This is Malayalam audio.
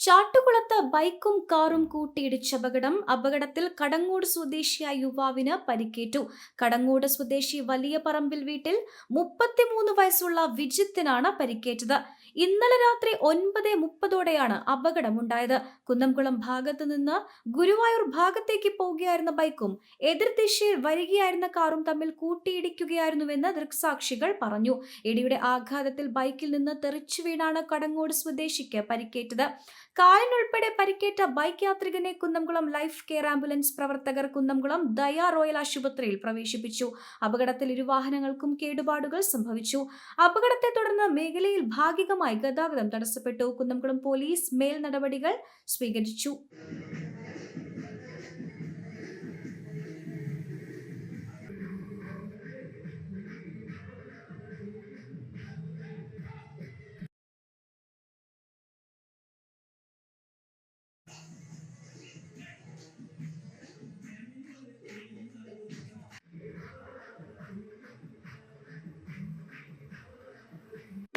ചാട്ടുകുളത്ത് ബൈക്കും കാറും കൂട്ടിയിടിച്ച അപകടം അപകടത്തിൽ കടങ്ങോട് സ്വദേശിയായ യുവാവിന് പരിക്കേറ്റു. കടങ്ങോട് സ്വദേശി വലിയ പറമ്പിൽ വീട്ടിൽ മുപ്പത്തിമൂന്ന് വയസ്സുള്ള വിജിത്തിനാണ് പരിക്കേറ്റത്. ഇന്നലെ രാത്രി ഒൻപത് മുപ്പതോടെയാണ് അപകടമുണ്ടായത്. കുന്നംകുളം ഭാഗത്ത് നിന്ന് ഗുരുവായൂർ ഭാഗത്തേക്ക് പോവുകയായിരുന്ന ബൈക്കും എതിർദിശയിൽ വരികയായിരുന്ന കാറും തമ്മിൽ കൂട്ടിയിടിക്കുകയായിരുന്നുവെന്ന് ദൃക്സാക്ഷികൾ പറഞ്ഞു. ഇടിയുടെ ആഘാതത്തിൽ ബൈക്കിൽ നിന്ന് തെറിച്ചു വീണാണ് കടങ്ങോട് സ്വദേശിക്ക് പരിക്കേറ്റത്. കാലിനുൾപ്പെടെ പരിക്കേറ്റ ബൈക്ക് യാത്രികനെ കുന്നംകുളം ലൈഫ് കെയർ ആംബുലൻസ് പ്രവർത്തകർ കുന്നംകുളം ദയാ റോയൽ ആശുപത്രിയിൽ പ്രവേശിപ്പിച്ചു. അപകടത്തിൽ ഇരു വാഹനങ്ങൾക്കും കേടുപാടുകൾ സംഭവിച്ചു. അപകടത്തെ തുടർന്ന് മേഖലയിൽ ഗതാഗതം തടസ്സപ്പെട്ടു. കുന്നംകുളം പോലീസ് മേൽ നടപടികൾ സ്വീകരിച്ചു.